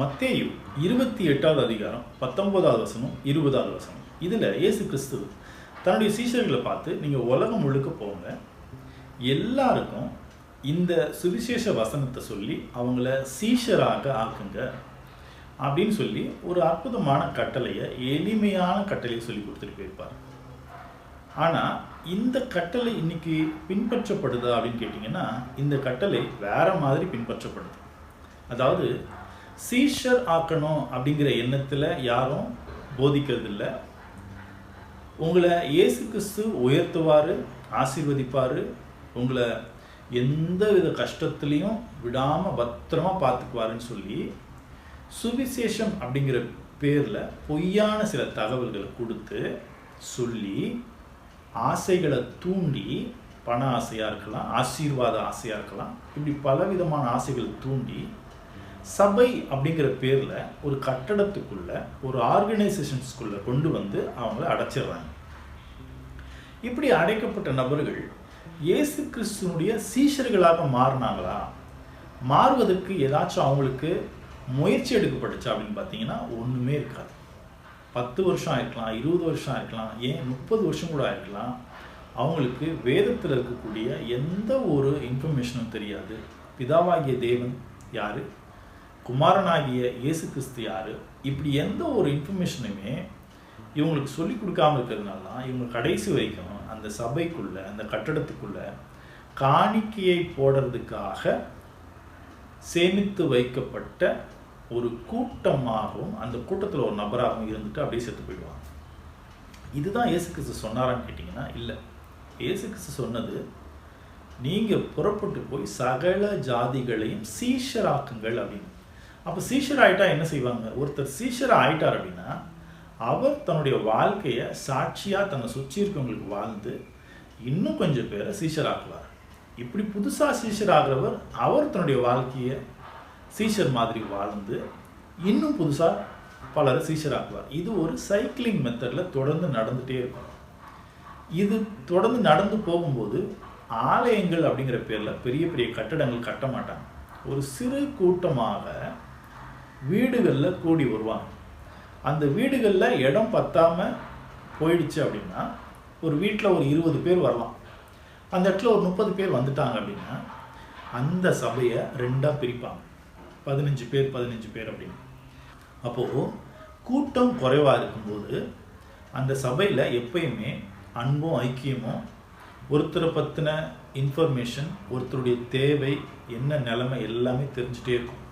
மத்தேயு இருபத்தி எட்டாவது அதிகாரம் பத்தொன்பதாவது வசனம் இருபதாவது வசனம். இதில் இயேசு கிறிஸ்து தன்னுடைய சீசர்களை பார்த்து நீங்கள் உலகம் முழுக்க போங்க. எல்லாருக்கும் இந்த சுவிசேஷ வசனத்தை சொல்லி அவங்கள சீஷராக ஆக்குங்க. அப்படின்னு சொல்லி ஒரு அற்புதமான கட்டளையை எளிமையான கட்டளையை சொல்லி கொடுத்துட்டு போயிருப்பார். ஆனால் இந்த கட்டளை இன்னைக்கு பின்பற்றப்படுதா அப்படின்னு கேட்டிங்கன்னா இந்த கட்டளை வேற மாதிரி பின்பற்றப்படுது. அதாவது சீஷர் ஆக்கணும் அப்படிங்கிற எண்ணத்தில் யாரும் போதிக்கிறதில்ல. உங்களை இயேசு கிறிஸ்து உயர்த்துவார் ஆசீர்வதிப்பார். உங்களை எந்த வித கஷ்டத்துலேயும் விடாமல் பத்திரமா பார்த்துக்குவாருன்னு சொல்லி சுவிசேஷம் அப்படிங்கிற பேரில் பொய்யான சில தகவல்களை கொடுத்து சொல்லி ஆசைகளை தூண்டி பண ஆசையாக இருக்கலாம் ஆசீர்வாத ஆசையாக இருக்கலாம் இப்படி பலவிதமான ஆசைகளை தூண்டி சபை அப்படிங்கிற பேரில் ஒரு கட்டடத்துக்குள்ள ஒரு ஆர்கனைசேஷன்ஸ்குள்ளே கொண்டு வந்து அவங்கள அடைச்சிடுறாங்க. இப்படி அடைக்கப்பட்ட நபர்கள் இயேசு கிறிஸ்துனுடைய சீஷர்களாக மாறினாங்களா? மாறுவதற்கு ஏதாச்சும் அவங்களுக்கு முயற்சி எடுக்கப்பட்டுச்சா அப்படின்னு பார்த்தீங்கன்னா ஒன்றுமே இருக்காது. பத்து வருஷம் ஆயிருக்கலாம் இருபது வருஷம் ஆயிருக்கலாம் ஏன் முப்பது வருஷம் கூட ஆயிருக்கலாம். அவங்களுக்கு வேதத்தில் இருக்கக்கூடிய எந்த ஒரு இன்ஃபர்மேஷனும் தெரியாது. பிதாவாகிய தேவன் யார்? குமாரனாகிய இயேசு கிறிஸ்து யார்? இப்படி எந்த ஒரு இன்ஃபர்மேஷனுமே இவங்களுக்கு சொல்லி கொடுக்காம இருக்கிறதுனால தான் இவங்க கடைசி வரைக்கும் அந்த சபைக்குள்ள அந்த கட்டடத்துக்குள்ள காணிக்கையை போடுறதுக்காக சேமித்து வைக்கப்பட்ட ஒரு கூட்டமாகவும் அந்த கூட்டத்தில் ஒரு நபராகவும் இருந்துட்டு அப்படியே செத்து போயிடுவாங்க. இதுதான் இயேசு கிறிஸ்து சொன்னாரான்னு கேட்டிங்கன்னா இல்லை. இயேசு கிறிஸ்து சொன்னது நீங்கள் புறப்பட்டு போய் சகல ஜாதிகளையும் சீஷராக்குங்கள் அப்படின்னு. அப்போ சீஷர் ஆயிட்டா என்ன செய்வாங்க? ஒருத்தர் சீஷர் ஆயிட்டார் அப்படின்னா அவர் தன்னுடைய வாழ்க்கையை சாட்சியாக தன்னை சுற்றி இருக்கவங்களுக்கு வாழ்ந்து இன்னும் கொஞ்சம் பேரை சீஷராக்குவார். இப்படி புதுசாக சீஷர் ஆகிறவர் அவர் தன்னுடைய வாழ்க்கையை சீஷர் மாதிரி வாழ்ந்து இன்னும் புதுசாக பலரை சீஷராக்குவார். இது ஒரு சைக்கிளிங் மெத்தடில் தொடர்ந்து நடந்துகிட்டே இருக்கும். இது தொடர்ந்து நடந்து போகும்போது ஆலயங்கள் அப்படிங்கிற பேரில் பெரிய பெரிய கட்டடங்கள் கட்ட மாட்டாங்க. ஒரு சிறு கூட்டமாக வீடுகளில் கூடி வருவாங்க. அந்த வீடுகளில் இடம் பத்தாமல் போயிடுச்சு அப்படின்னா ஒரு வீட்டில் ஒரு இருபது பேர் வரலாம். அந்த இடத்துல ஒரு முப்பது பேர் வந்துட்டாங்க அப்படின்னா அந்த சபையை ரெண்டாக பிரிப்பாங்க. பதினஞ்சு பேர் பதினஞ்சு பேர் அப்படின்னு. அப்போது கூட்டம் குறைவாக இருக்கும்போது அந்த சபையில் எப்பயுமே அன்பும் ஐக்கியமும் ஒருத்தரை பற்றின இன்ஃபர்மேஷன் ஒருத்தருடைய தேவை என்ன நிலைமை எல்லாமே தெரிஞ்சுட்டே இருக்கும்.